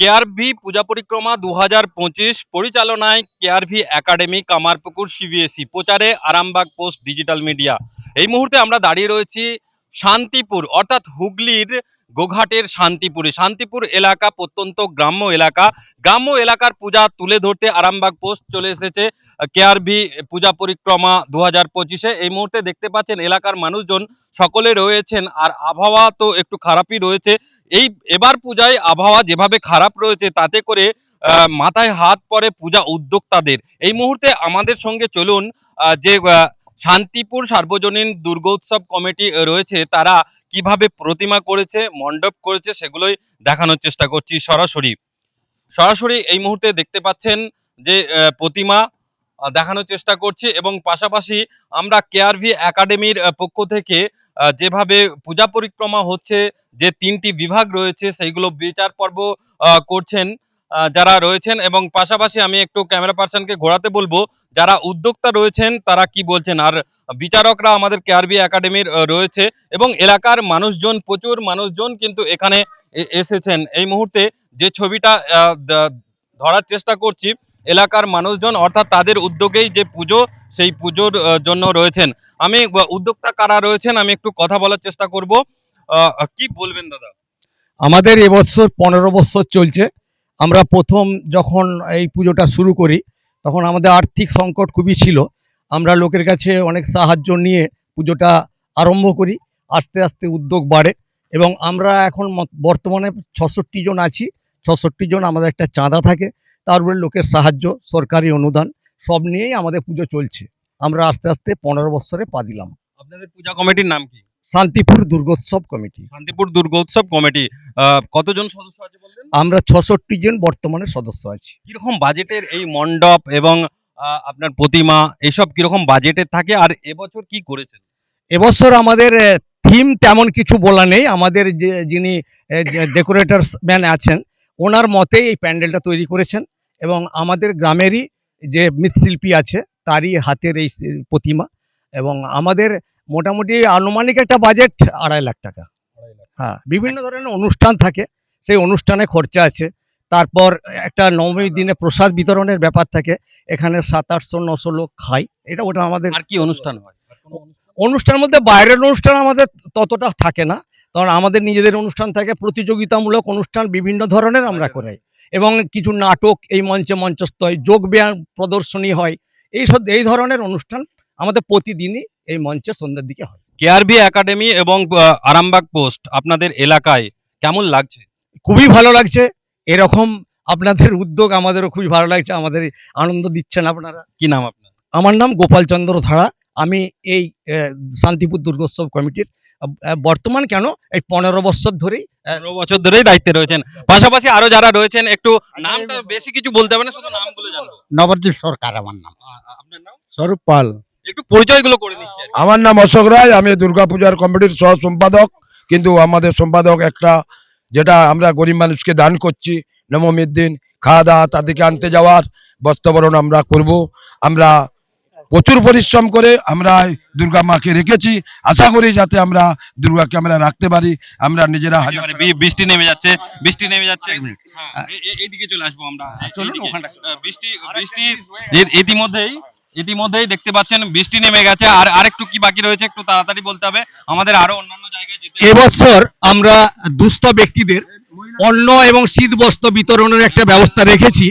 কেআরভি পূজা পরিক্রমা দু পঁচিশ পরিচালনায় কেআরভি একাডেমি, কামারপুকুর, সিবিএসই। প্রচারে আরামবাগ পোস্ট, ডিজিটাল মিডিয়া। এই মুহূর্তে আমরা দাঁড়িয়ে রয়েছি শান্তিপুর, অর্থাৎ হুগলির গোঘাটের শান্তিপুরে। শান্তিপুর এলাকা প্রত্যন্ত গ্রাম্য এলাকা। গ্রাম্য এলাকার পূজা তুলে ধরতে আরামবাগ পোস্ট চলে এসেছে কেআরভি পূজা পরিক্রমা দু হাজার পঁচিশে। এই মুহূর্তে দেখতে পাচ্ছেন এলাকার মানুষজন সকলে রয়েছেন আর আবহাওয়া তো একটু খারাপই রয়েছে। এই এবার পূজায় আবহাওয়া যেভাবে খারাপ রয়েছে, তাতে করে মাথায় হাত পরে পূজা উদ্যোক্তাদের। এই মুহূর্তে আমাদের সঙ্গে চলুন যে শান্তিপুর সার্বজনীন দুর্গোৎসব কমিটি রয়েছে। তারা কীভাবে প্রতিমা করেছে, মণ্ডপ করেছে, সেগুলোই দেখানোর চেষ্টা করছি সরাসরি। সরাসরি এই মুহূর্তে দেখতে পাচ্ছেন যে প্রতিমা দেখানোর চেষ্টা করছি এবং পাশাপাশি আমরা কেআরভি একাডেমির পক্ষ থেকে যেভাবে পূজা পরিক্রমা হচ্ছে, যে তিনটি বিভাগ রয়েছে, সেইগুলো বিচার পর্ব করছেন। যারা রয়েছেন এবং পাশাপাশি আমি একটু ক্যামেরা পার্সনকে ঘোরাতে বলব, যারা উদ্যোক্তা রয়েছেন তারা কি বলছেন? আর বিচারকরা আমাদের কেআরবি একাডেমির রয়েছে এবং এলাকার মানুষজন, প্রচুর মানুষজন কিন্তু এখানে এসেছেন। এই মুহূর্তে যে ছবিটা ধরার চেষ্টা করছি, এলাকার মানুষজন অর্থাৎ তাদের উদ্যোগেই যে পুজো, সেই পুজোর জন্য রয়েছেন। আমি উদ্যোক্তা কারা রয়েছেন আমি একটু কথা বলার চেষ্টা করব। কি বলবেন দাদা? আমাদের এবছর পনেরো বছর চলছে। আমরা প্রথম যখন এই পুজোটা শুরু করি, তখন আমাদের আর্থিক সংকট খুবই ছিল। আমরা লোকের কাছে অনেক সাহায্য নিয়ে পুজোটা আরম্ভ করি, আস্তে আস্তে উদ্যোগ বাড়ে এবং আমরা এখন বর্তমানে ছষট্টি জন আছি। ছষট্টি জন আমাদের একটা চাঁদা থাকে তারপরে লোকের সাহায্য, সরকারি অনুদান, সব নিয়েই আমাদের পুজো চলছে। আমরা আস্তে আস্তে পনেরো বছরে পা দিলাম। আপনাদের পূজা কমিটির নাম কি? শান্তিপুর দুর্গোৎসব কমিটি। শান্তিপুর দুর্গোৎসব কমিটি কতজন সদস্য আছে বললেন? আমরা ছষট্টি জন বর্তমানে সদস্য আছি। কীরকম বাজেটের এই মণ্ডপ এবং আপনার প্রতিমা এসব কীরকম বাজেটের থাকে আর এবছর কি করেছেন? এবছর আমাদের থিম তেমন কিছু বলা নেই। আমাদের যে যিনি ডেকোরেটর ম্যান আছেন ওনার মতেই এই প্যান্ডেলটা তৈরি করেছেন এবং আমাদের গ্রামেরই যে মৃৎশিল্পী আছে তারই হাতের এই প্রতিমা এবং আমাদের মোটামুটি আনুমানিক একটা বাজেট আড়াই লাখ টাকা। হ্যাঁ বিভিন্ন ধরনের অনুষ্ঠান থাকে। সেই অনুষ্ঠানে খরচা আছে। তারপর একটা নবমীর দিনে প্রসাদ বিতরণের ব্যাপার থাকে। এখানে সাত আটশো নশো লোক খায়। এটা ওটা আমাদের আর কি অনুষ্ঠান হয়? অনুষ্ঠানের মধ্যে বাইরের অনুষ্ঠান আমাদের ততটা থাকে না। কারণ আমাদের নিজেদের অনুষ্ঠান থাকে প্রতিযোগিতামূলক অনুষ্ঠান বিভিন্ন ধরনের আমরা করাই। এবং কিছু নাটক এই মঞ্চে মঞ্চস্থ হয় যোগ ব্যায়াম প্রদর্শনী হয়। এই সব এই ধরনের অনুষ্ঠান আমাদের প্রতিদিনই এই মঞ্চে সন্ধ্যের দিকে হয়। কেআরবি একাডেমি এবং আরামবাগ পোস্ট আপনাদের এলাকায় কেমন লাগছে? খুবই ভালো লাগছে। এরকম আপনাদের উদ্যোগ আমাদেরও খুবই ভালো লাগছে। আমাদের আনন্দ দিচ্ছেন আপনারা। কি নাম আপনার? আমার নাম গোপাল চন্দ্র ধারা। আমি এই শান্তিপুর দুর্গোৎসব কমিটির বর্তমান কেন এই পনেরো বছর ধরেই পনেরো বছর ধরেই দায়িত্বে রয়েছেন। পাশাপাশি আরও যারা রয়েছেন একটু নামটা বেশি কিছু বলতে হবে না শুধু নামগুলো জানো। নবদ্বীপ সরকার আমার নাম। আপনার নাম? স্বরূপ পাল। একটু পরিচয়গুলো করে নিচ্ছি আমার নাম অশোক রায় আমি দুর্গাপূজার কমিটির সহ সম্পাদক কিন্তু আমাদের সম্পাদক একটা যেটা আমরা গরিব মানুষকে দান করছি নবমীর দিন খাওয়া দাওয়া তাদেরকে আনতে যাওয়ার বস্ত্রবরণ আমরা করব। আমরা প্রচুর পরিশ্রম করে আমরা দুর্গা মাকে রেখেছি। আশা করি যাতে আমরা দুর্গাকে আমরা রাখতে পারি। আমরা নিজেরা হাজার বৃষ্টি নেমে যাচ্ছে বৃষ্টি নেমে যাচ্ছে। এক মিনিট। হ্যাঁ, এইদিকে চলে আসব আমরা। আহ, বৃষ্টি বৃষ্টি ইতিমধ্যেই ইতিমধ্যেই দেখতে পাচ্ছেন বৃষ্টি নেমে গেছে। আর আরেকটু কি বাকি রয়েছে একটু তাড়াতাড়ি বলতে হবে। আমাদের আরও অন্যান্য জায়গায় এবছর আমরা দুস্থ ব্যক্তিদের অন্ন এবং শীত বস্ত্র বিতরণের একটা ব্যবস্থা রেখেছি।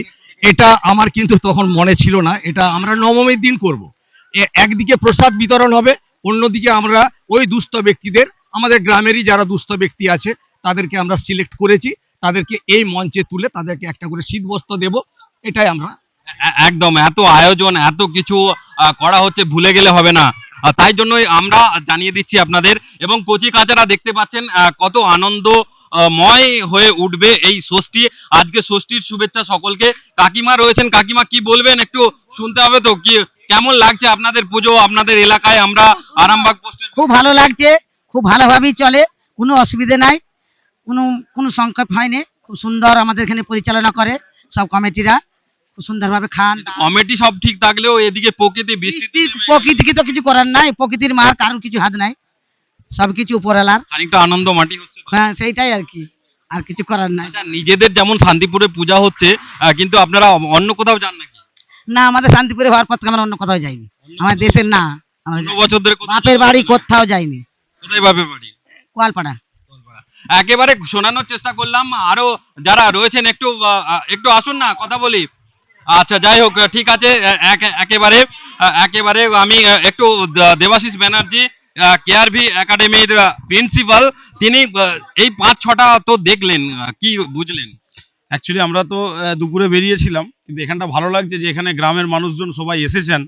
এটা আমার কিন্তু তখন মনে ছিল না। এটা আমরা নবমীর দিন করব। একদিকে প্রসাদ বিতরণ হবে, অন্যদিকে আমরা ওই দুস্থ ব্যক্তিদের, আমাদের গ্রামেরই যারা দুস্থ ব্যক্তি আছে, তাদেরকে আমরা সিলেক্ট করেছি। তাদেরকে এই মঞ্চে তুলে তাদেরকে একটা করে শীত বস্ত্র দেব। এটাই আমরা একদম, এত আয়োজন, এত কিছু করা হচ্ছে, ভুলে গেলে হবে না। তাই জন্যই আমরা জানিয়ে দিচ্ছি আপনাদের, এবং কচি কাচারা দেখতে পাচ্ছেন কত আনন্দ ময় হয়ে উঠবে এই ষষ্ঠী। আজকে ষষ্ঠীর শুভেচ্ছা সকলকে। কাকিমা রয়েছেন, কাকিমা কি বলবেন? একটু শুনতে হবে তো, কি, কেমন লাগছে আপনাদের পুজো, আপনাদের এলাকায় আমরা আরামবাগ পোস্টের খুব ভালো লাগছে, খুব ভালোভাবেই চলে, কোনো অসুবিধে নাই, কোনো কোনো সংক্ষেপ হয়নি, খুব সুন্দর আমাদের এখানে পরিচালনা করে সব কমিটিরা। সুন্দরভাবে খান। কমিটি সব ঠিক থাকলেও এদিকে প্রকৃতি বৃষ্টি প্রকৃতিকে তো কিছু করার নাই প্রকৃতির মার কারোর কিছু হাত নাই। সব কিছু উপরালার। খানিকটা আনন্দ মাটি হচ্ছে। হ্যাঁ সেইটাই আর কি। আর কিছু করার নাই। আচ্ছা, নিজেদের যেমন শান্তিপুরে পূজা হচ্ছে কিন্তু আপনারা অন্য কোথাও যান নাকি? না আমাদের শান্তিপুরে হওয়ার পর আমরা অন্য কোথাও যাইনি। আমার দেশের না। বছর ধরে বাপের বাড়ি কোথাও যাইনি। কোথায় বাপের বাড়ি? কোয়ালপাড়া। একেবারে শোনানোর চেষ্টা করলাম আরও যারা রয়েছেন একটু একটু আসুন না কথা বলি। আচ্ছা যাই হোক ঠিক আছে একে- একেবারে একেবারে আমি একটু দেবাশিস ব্যানার্জি কেআরভি একাডেমির প্রিন্সিপাল তিনি এই পাঁচ, ছটা তো দেখলেন কি বুঝলেন? অ্যাকচুয়ালি আমরা তো দুপুরে বেরিয়েছিলাম, কিন্তু এখানটা ভালো লাগছে যে এখানে গ্রামের মানুষজন সবাই এসেছেন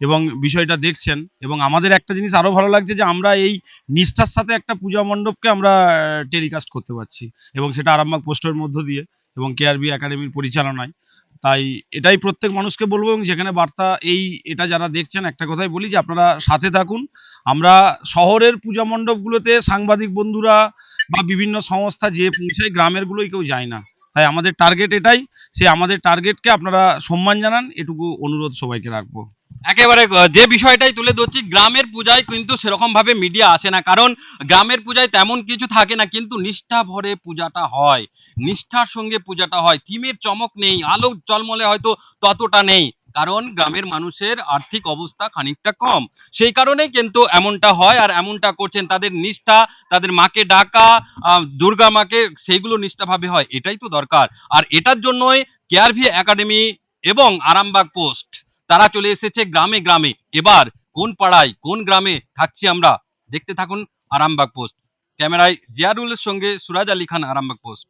এবং বিষয়টা দেখছেন এবং আমাদের একটা জিনিস আরও ভালো লাগছে যে আমরা এই নিষ্ঠার সাথে একটা পূজা মণ্ডপকে আমরা টেলিকাস্ট করতে পারছি এবং সেটা আরামবাগ পোস্টের মধ্য দিয়ে এবং কেআরবি একাডেমির পরিচালনায়। তাই এটাই প্রত্যেক মানুষকে বলব এবং যেখানে বার্তা এই এটা যারা দেখছেন, একটা কথাই বলি যে আপনারা সাথে থাকুন। আমরা শহরের পূজা মণ্ডপগুলোতে সাংবাদিক বন্ধুরা বা বিভিন্ন সংস্থা যে পৌঁছায় গ্রামেরগুলোই কেউ যায় না। তাই আমাদের টার্গেট এটাই। সে আমাদের টার্গেটকে আপনারা সম্মান জানান। এটুকু অনুরোধ সবাইকে রাখব। একেবারে যে বিষয়টাই তুলে ধরছি, গ্রামের পূজায় কিন্তু সেরকম ভাবে মিডিয়া আসে না। কারণ গ্রামের পূজায় তেমন কিছু থাকে না, কিন্তু নিষ্ঠা ভরে পূজাটা হয়। নিষ্ঠার সঙ্গে পূজাটা হয়। থিমের চমক নেই আলো জলমলে হয়তো ততটা নেই। কারণ গ্রামের মানুষের আর্থিক অবস্থা খানিকটা কম। সেই কারণেই কিন্তু এমনটা হয় আর এমনটা করছেন। তাদের নিষ্ঠা, তাদের মাকে ডাকা দুর্গা মাকে, সেইগুলো নিষ্ঠাভাবে হয়। এটাই তো দরকার। আর এটার জন্যই কেআরভি একাডেমি এবং আরামবাগ পোস্ট তারা চলে এসেছে গ্রামে গ্রামে। এবার কোন পাড়ায়, কোন গ্রামে থাকছি আমরা? দেখতে থাকুন আরামবাগ পোস্ট। ক্যামেরায় জিয়ারুলের সঙ্গে সুরাজ আলী খান আরামবাগ পোস্ট।